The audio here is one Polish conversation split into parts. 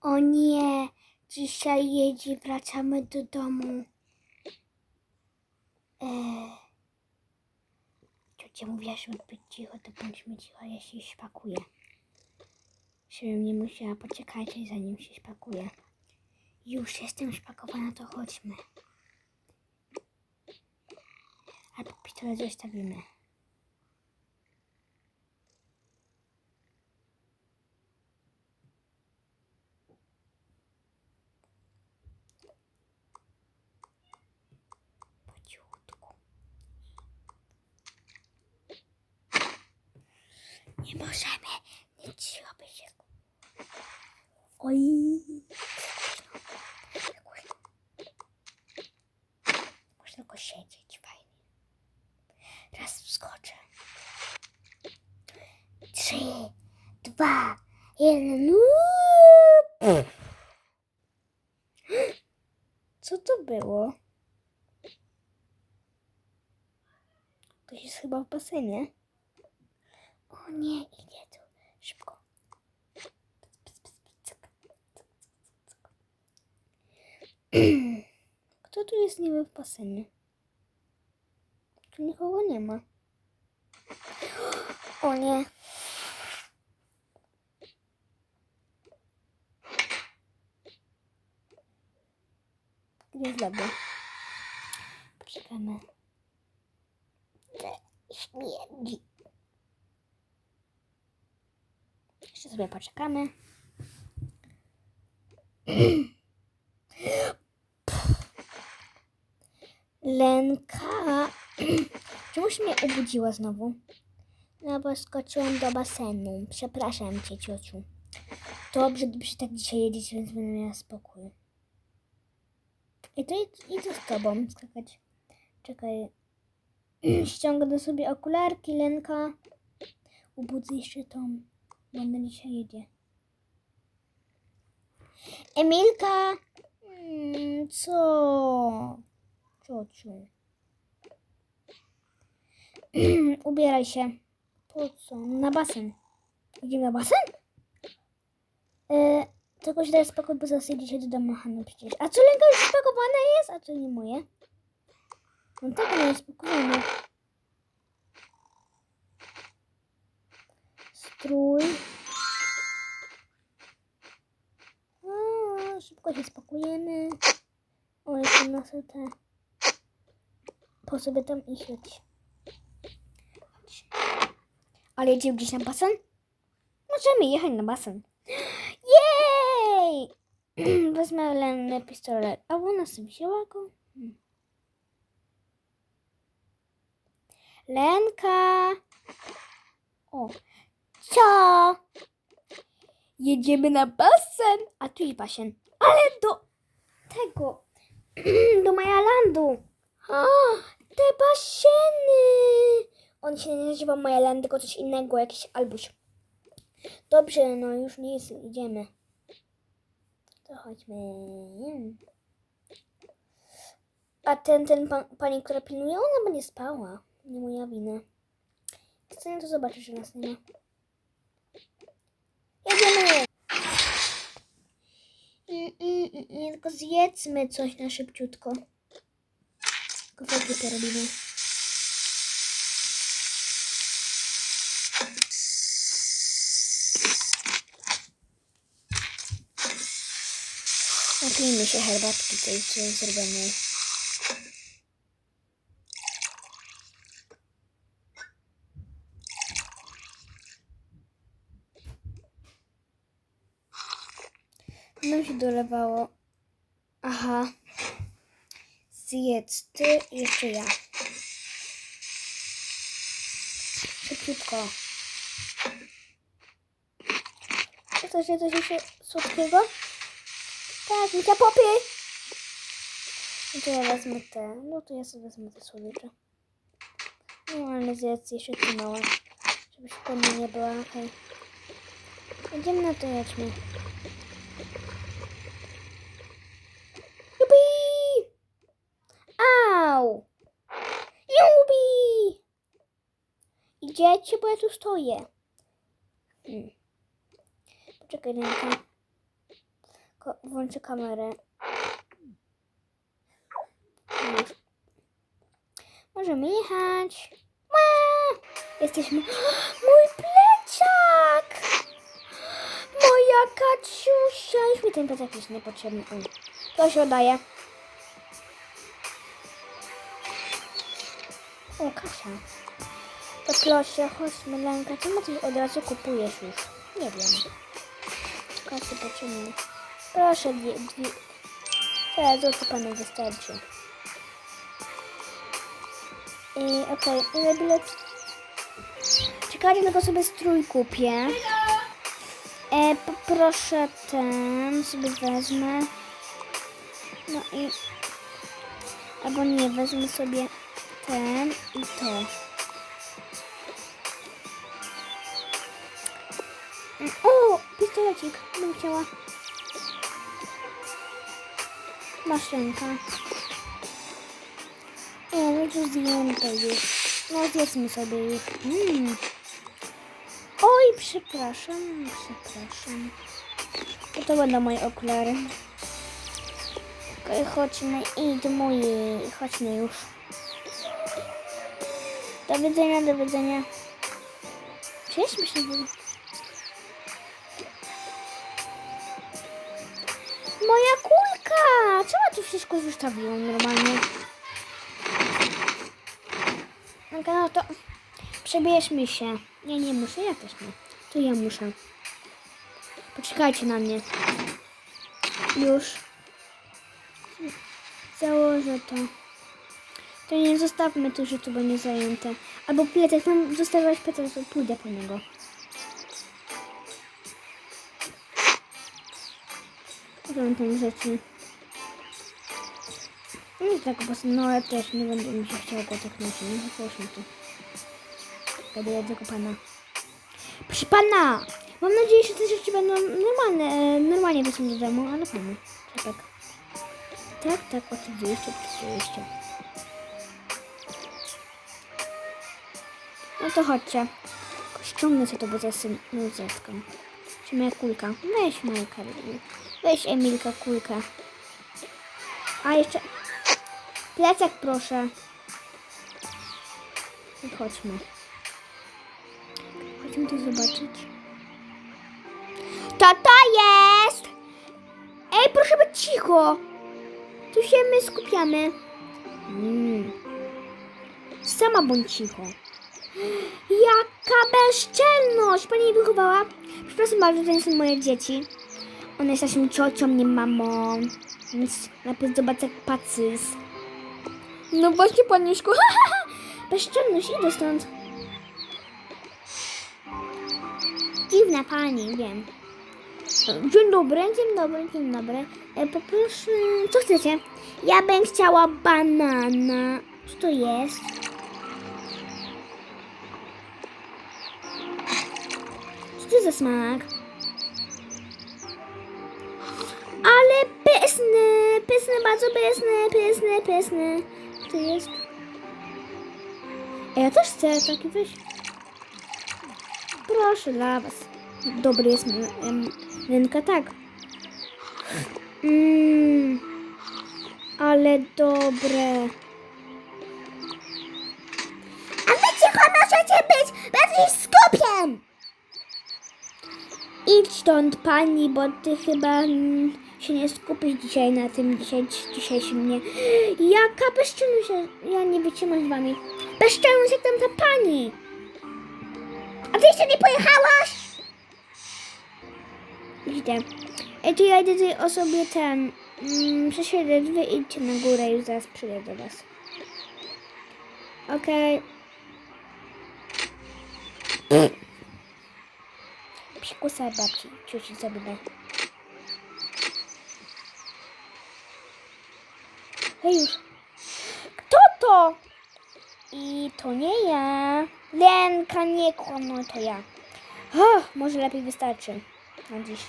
O nie, dzisiaj jedzie, wracamy do domu. Eee. Ciocia mówiła, żeby być cicho, to bądźmy cicho, ja się szpakuję. Żebym nie musiała poczekać, zanim się szpakuję. Już jestem szpakowana, to chodźmy. Albo pistolet zostawimy. Po cichutku. Nie możemy nic robić. Oj. Można tylko siedzieć fajnie. Raz wskoczę. Trzy, dwa, jeden. Co to było? Ktoś jest chyba w basenie. O nie, idzie tu. Szybko. Kto niby w basenie? Tu nikogo nie ma. O nie. Gdzie jest? Poczekamy. Śmierdzi. Jeszcze sobie poczekamy. Lenka. Czemuś mnie obudziła znowu? No bo skoczyłam do basenu. Przepraszam cię, ciociu. Dobrze, dobrze tak dzisiaj jedziesz, więc będę miała spokój. I to id- idę z tobą skakać. Czekaj. Ściągnę sobie okularki, Lenka. Ubudzę jeszcze tą, bo dzisiaj jedzie. Emilka! Mm, co? Ciociu. Ubieraj się. Po co? Na basen. Idziemy na basen? E, tylko się teraz bo zaraz się do domu Hanny przecież. A co Lenka już spakowana jest? A co nie moje? No tak, ona jest. Strój. Szybko się spakujemy. O, jeszcze nasze te... Po sobie tam iść. chodź. Ale jedziemy gdzieś na basen? Możemy jechać na basen. Jej! Wezmę Lenę pistolet. A ona sobie wzięła go? Lenka! O, co? Jedziemy na basen. A tu jest basen. Ale do tego, do Majalandu. Te baseny. On się nie nazywa Majaland, tylko coś innego, jakiś albuś. Dobrze, no już nie jest, idziemy. To chodźmy. A ten, ten pan, pani, która pilnuje, ona będzie spała. Nie moja wina. Chcę to zobaczyć, że nas nie ma. Jedziemy! Mm, mm, mm, tylko zjedzmy coś na szybciutko. Tylko wtedy to robimy. Napijmy się herbatki tej, co zrobionej. Nam się dolewało. Aha. Zjedz ty i jeszcze ja. Szybciutko. Czy coś jeszcze słodkiego? Tak, mi te popy. No to ja wezmę te. No to ja sobie wezmę te słodycze. No ale zjedz jeszcze te małe. Żeby szkolnie nie była. Okej. Idziemy na to jedźmy. Idziecie, bo ja tu stoję. Hmm. Poczekaj, ręka. Włączę kamerę. Już. Możemy jechać. Ła! Jesteśmy. Mój plecak! Moja Kaciusia! Już mi ten plecak jest niepotrzebny. To się oddaje. O, Kasia. To proszę, chodźmy, Lenka. Czemu ty od razu kupujesz już? Nie wiem. Kasy potrzebne. Proszę, dwie, dwie. Teraz złoty panu wystarczy. I okej, ile bilet? Czekajcie, tylko sobie strój kupię. E, poproszę ten, sobie wezmę. No i... Albo nie, wezmę sobie ten i to. O, pistolecik, bym chciała. Masz ręka. Nie, no to to już. No zjedzmy sobie już. Mm. Oj, przepraszam, przepraszam. To, to będą moje okulary. Okej, chodźmy i do mojej. Chodźmy już. Do widzenia, do widzenia. Cześć, myślę, że... Moja kulka! Czemu tu wszystko zostawiłam normalnie? Dobra, no to przebierzmy się. Nie, nie muszę, ja też nie. To ja muszę. Poczekajcie na mnie. Już. Założę to. To nie zostawmy tu, że tu będzie zajęte. Albo plecak, tam zostawiać plecak, to pójdę po niego. Potem tam rzeczy. Nie tak po prostu, no ale też nie będę mi się chciało go tak nosić. No poszło tu. Będę tego pana. Proszę pana! Mam nadzieję, że te rzeczy będą normalne, e, normalnie wrócą do domu, ale pana. Czy tak? Tak, tak, oczywiście, oczywiście. No to chodźcie. Ściągnę sobie to, bo zaraz muzetką. Czy moja kulka? Weź moją Karolina. Weź Emilka kulkę. A jeszcze... Plecak proszę. I chodźmy. Chodźmy to zobaczyć. Tata jest! Ej, proszę być cicho! Tu się my skupiamy. Mm. Sama bądź cicho. Jaka bezczelność! Pani wychowała. Przepraszam bardzo, to nie są moje dzieci. One jest naszą ciocią, nie mamą. Więc najpierw zobacz jak pacys. No właśnie, paniuszku. Bezczelność, idę stąd. Dziwna pani, wiem. Dzień dobry, dzień dobry, dzień dobry. E, poproszę, co chcecie? Ja bym chciała banana. Co to jest? Co to za smak? Bardzo pyszny, pyszny, pyszny. To jest? Ja też chcę taki weź. Proszę dla was. Dobry jest em, ręka, tak. Mmm, ale dobre. A wy cicho możecie być bardziej skupiem! Idź stąd pani, bo ty chyba mm, się nie skupisz dzisiaj na tym dzisiaj, dzisiejszym mnie. Jaka bezczelność, ja- nie wytrzymam z wami. Bezczelność jak tam ta pani. A ty jeszcze nie pojechałaś? Idę. Ej, to ja idę tej osobie ten. Mm, przesiedzę wy idźcie na górę i zaraz przyjdę do was. Okej. Psikusa babci, cioci zabawę. Hej już. Kto to? I to nie ja. Lenka, nie kłamno, to ja. O, może lepiej wystarczy na dziś.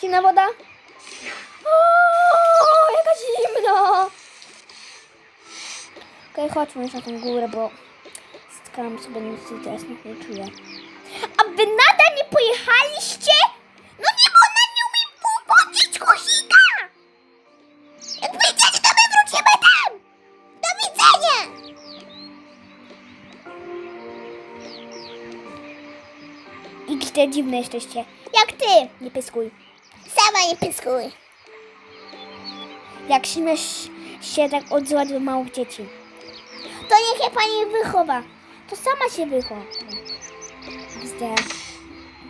Zimna woda? O, jaka zimno! Okej, chodźmy już na tą górę, bo stkałam sobie nic i teraz nie czuję. A wy nadal nie pojechaliście? Te dziwne jesteście. Jak ty! Nie pyskuj. Sama nie pyskuj. Jak śmiesz się tak odzywać do małych dzieci. To niech się pani wychowa. To sama się wychowa. Zde.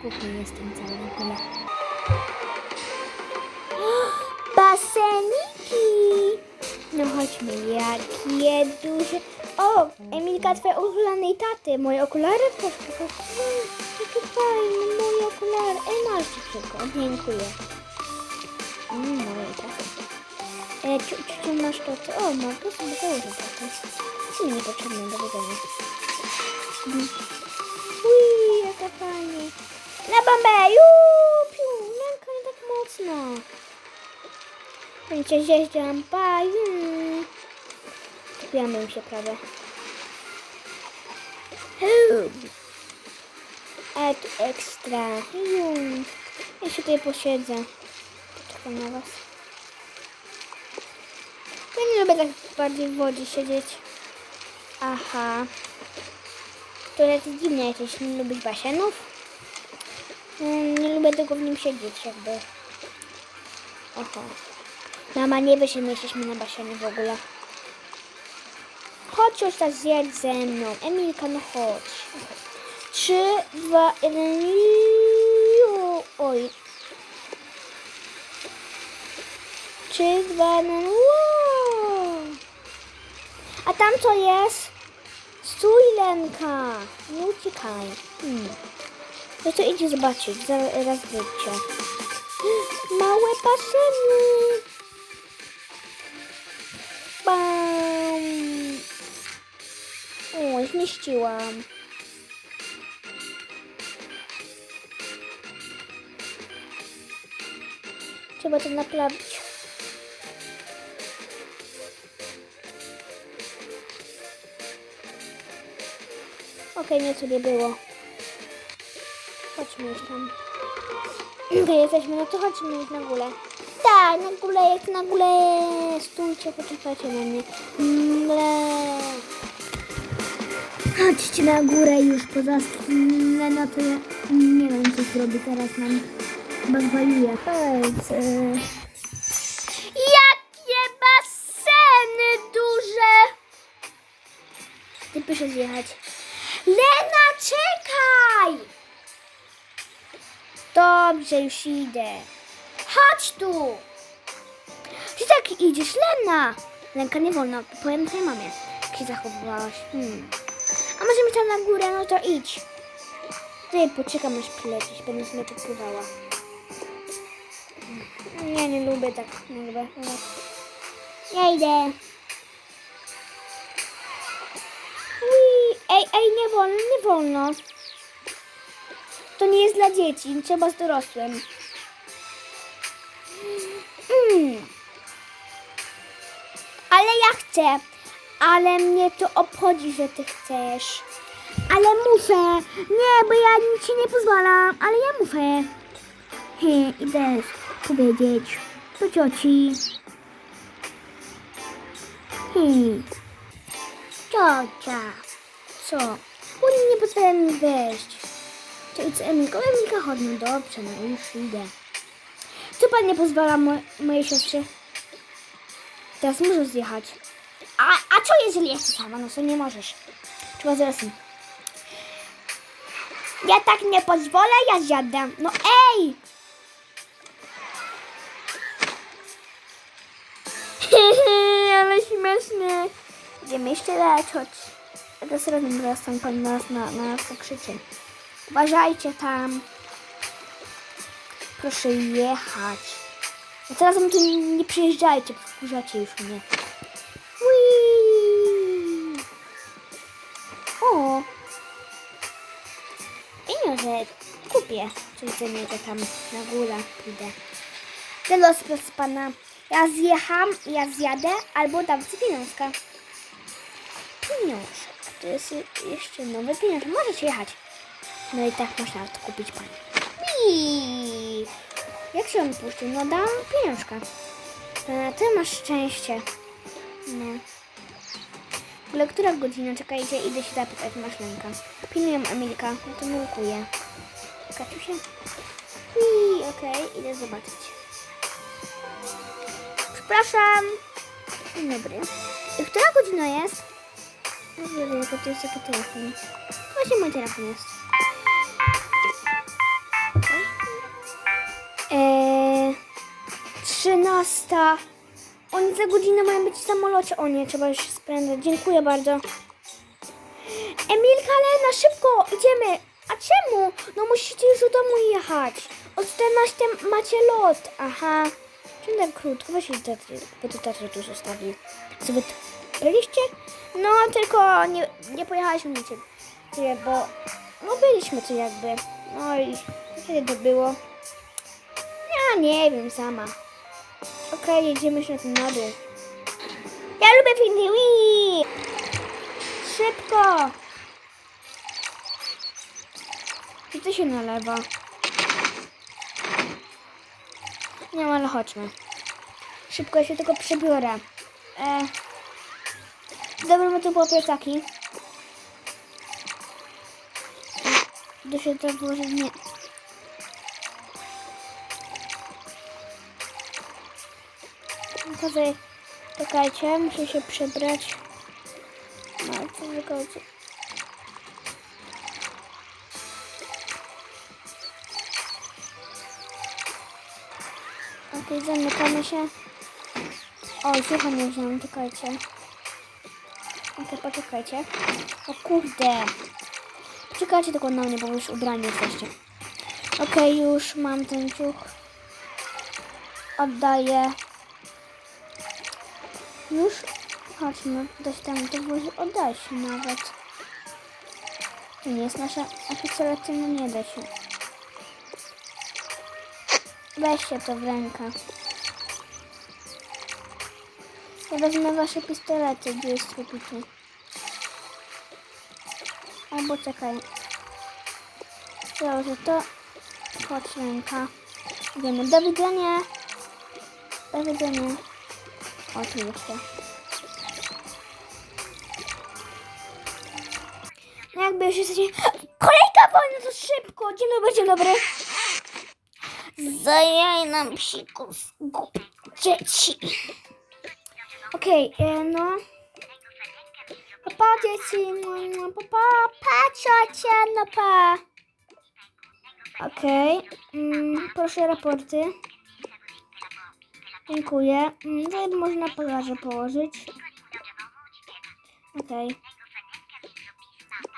Głupi jestem cały w ogóle. Baseniki! No chodźmy, jakie duże... O, Emilka, twoje ukochanej taty, moje okulary proszę. Mm, Jakie fajne, moje okulary. Ej, masz dziewczynko, dziękuję. Mm, moje taty. E, ciu, ciu, ciu, masz to, co? O, masz to sobie założę taty. Co mi niepotrzebne do widzenia. Mm. Ui, jaka fajnie. Na bombę, juu, piu, Lenka nie tak mocno. Będzie jeździłam, pa, juu. Kupiłam się prawie. Hum. Tu ekstra. Jum. Ja się tutaj posiedzę. Poczekam na was. Ja nie lubię tak bardziej w wodzie siedzieć. Aha. To jest dziwne jakieś. Nie lubisz basenów? Mm, Nie lubię tego w nim siedzieć jakby. Oho. Wiesz, że my jesteśmy na basenie w ogóle. Chodź już tak zjedz ze mną. Emilka, no chodź. Trzy, dwa, jeden. Ju. Oj. Trzy, dwa, jeden. Wow. A tam co jest? Stój. Nie uciekaj. Hmm. No to idzie zobaczyć. Zaraz wyjdźcie. Małe baseny. Bam. O, zmieściłam. Trzeba to naprawić. Okej, nie co nie było. Chodźmy już tam. Okej, jesteśmy, no to chodźmy już na górę. Tak, na górę, jak na górę. Stójcie, poczekajcie na mnie. Mle. Chodźcie na górę już poza no to ja nie wiem co zrobię teraz nam. Chyba zwaliję. Chodź. Jakie baseny duże! Ty proszę zjechać. Lena, czekaj! Dobrze, już idę. Chodź tu! Ty tak idziesz, Lena! Lenka, nie wolno, powiem twojej mamie, jak się zachowywałaś. Hmm. A możemy tam na górę, no to idź. Ty, poczekam aż przylecisz, będę sobie tu pływała. Ja nie lubię tak, nie lubię. Ja idę. Ej, ej, nie wolno, nie wolno. To nie jest dla dzieci, trzeba z dorosłym. Mm. Ale ja chcę. Ale mnie to obchodzi, że ty chcesz. Ale muszę. Nie, bo ja nic ci nie pozwalam, ale ja muszę. He, idę powiedzieć do cioci. Hmm. Ciocia. Co? Bo nie pozwala mi wejść. To idź z Emilką. Emilka chodź, no dobrze, no już idę. Co pan nie pozwala mo mojej siostrze? Teraz możesz zjechać. A, a co jeżeli chcę sama? No to nie możesz. Trzeba zaraz. Ja tak nie pozwolę, ja zjadę. No ej! Ale śmiesznie. Idziemy jeszcze raz, chodź. Teraz razem teraz tam pan nas na, na nas krzyczy. Uważajcie tam. Proszę jechać. A teraz mi tu nie, nie przyjeżdżajcie, wkurzacie już mnie. Whee! O! Pieniądze kupię. Czyli co nie, to tam na górę idę. Ten los pana. Ja zjecham, ja zjadę, albo dam ci pieniążka. Pieniążek. To jest je- jeszcze nowy pieniążek. Możecie jechać. No i tak można to kupić pani. Whee! Jak się on puścił? No dam pieniążka. E, ty masz szczęście. No. W ogóle która godzina? Czekajcie, idę się zapytać, masz rękę. Pilnuję Emilka, no to milkuję. Katusie. I okej, idę zobaczyć. Przepraszam. Dzień dobry. Która godzina jest? No wiem, jaka to jest jaki telefon. Właśnie mój telefon jest. Eee, 13. Oni za godzinę mają być w samolocie. O nie, trzeba już się sprężać. Dziękuję bardzo. Emilka, Lena, szybko, idziemy. A czemu? No musicie już do domu jechać. O 14 macie lot. Aha. Czym tak krótko? Weź tatry, bo to tatry tu zostawił. Co wy byliście? No, tylko nie, nie pojechaliśmy na ciebie, bo no byliśmy tu jakby. No i kiedy to było? Ja nie wiem sama. Okej, jedziemy już na ten na. Ja lubię. Wii! Szybko! I to się nalewa. Nie wiem, ale chodźmy. Szybko się tylko przebiorę. E... Dobra, tu było plecaki. Do się to włożyć nie. Pokażę. Czekajcie, muszę się przebrać. No, co Okej, zamykamy się. O, słucha nie wziąłem, czekajcie. Okej, poczekajcie. O kurde. Poczekajcie tylko na mnie, bo już ubrani jesteście. Okej, już mam ten ciuch. Oddaję. Już chodźmy, tam to włoży, odda się nawet. To nie jest nasza, a pistolet no nie da się. Weźcie to w rękę. Ja wezmę wasze pistolety, gdzie jest tu. Albo czekaj. Założę to. Chodź ręka. Idziemy. Do widzenia. Do widzenia. O, tu jeszcze. No jakby już jesteście... Kolejka wolna, to szybko! Dzień dobry, dzień dobry. Zajaj nam głupi dzieci. Okej, e, no. Papa, dzieci, no, no, papa, pa, ciocia, no pa. Okej, mm, proszę raporty. Dziękuję. Mm, to można położyć. Okej.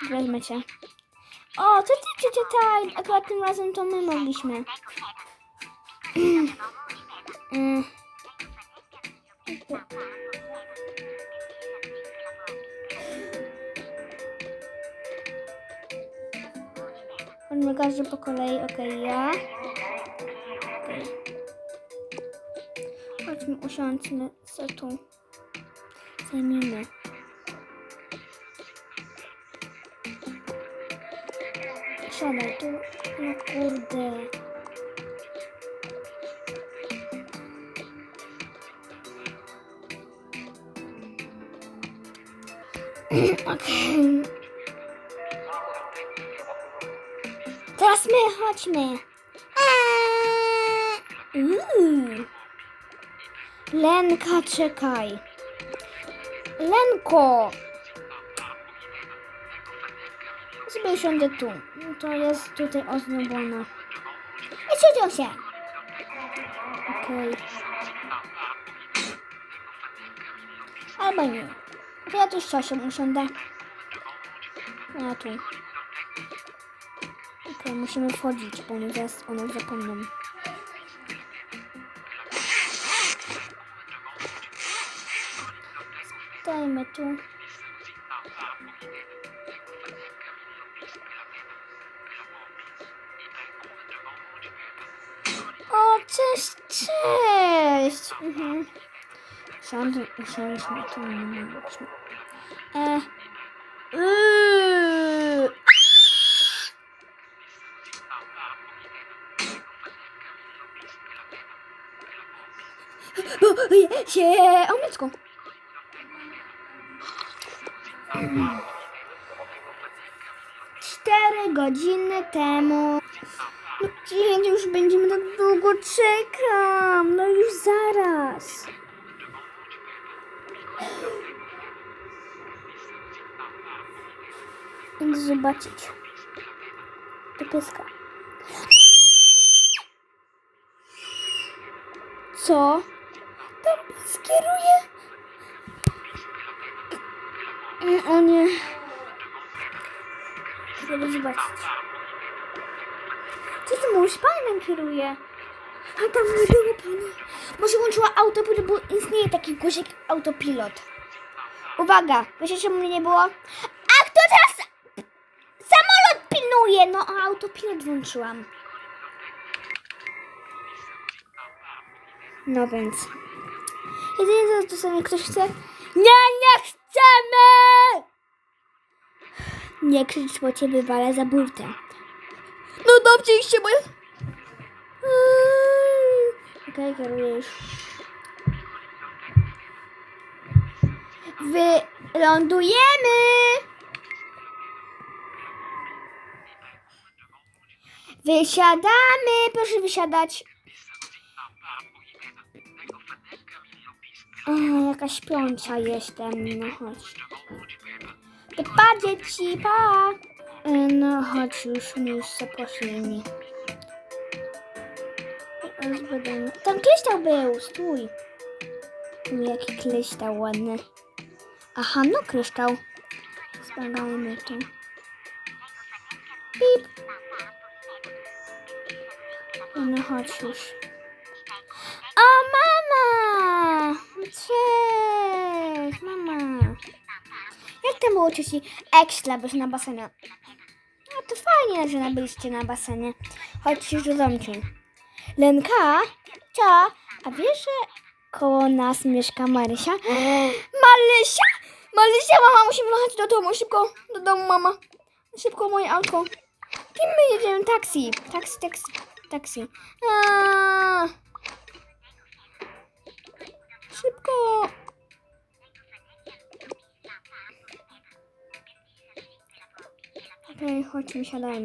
Wezmę cię. O, to ty, ciocia Taj. Akurat tym razem to my mogliśmy. Mm. Chodźmy każdy po kolei. Okej, ja. Okej. Chodźmy, usiądźmy se tu. Zajmijmy. Siadaj tu. No kurde. Teraz my chodźmy. Eee. Lenka, czekaj. Lenko! Sobie usiądę tu. To jest tutaj ozdobiona. I siedzą się. Okej. Albo nie. To ja tu z ciosią usiądę. Ja tu. Okej, musimy wchodzić, bo nie zaraz one zapomną. Stajemy tu. O, cześć, cześć! Mhm. Siądę, usiądźmy tu, nie. E. Yy. Się! Cztery godzinę temu. No już będziemy tak długo czekam? No już zaraz. Zobaczyć. Do pieska. Co? Tam pies kieruje? O nie. Żeby zobaczyć. Co ty mówisz? Pan nam kieruje. A tam nie było pani. Może włączyła autopilot, bo istnieje taki guzik autopilot. Uwaga, wiecie czemu mnie nie było? Pilnuje? No, a autopilot włączyłam. No więc. Jedynie co to sobie ktoś chce. Nie, nie chcemy! Nie krzycz, bo cię wywalę za burtę. No dobrze, iście moje. Okej, okay, kieruję już. Wylądujemy! Wysiadamy! Proszę wysiadać. O, jaka śpiąca jestem. No chodź. Pa, dzieci, pa! No chodź już, miejsce poszli Tam kryształ był, stój. Jaki kryształ ładny. Aha, no kryształ. Zbagajmy tu. Pip. No chodź już. O, mama! Cześć, mama. Jak tam było ci ekstra, byś na basenie? No to fajnie, że nabyliście na basenie. Chodź już do. Lenka? Cia? A wiesz, że koło nas mieszka Marysia? Marysia? Marysia, mama, musimy jechać do domu, szybko, do domu, mama. Szybko, moje auto. Kim my jedziemy? Taksi. Taksi, taksi, taksi. Aaaa. Szybko. Okej, chodźmy, siadajmy.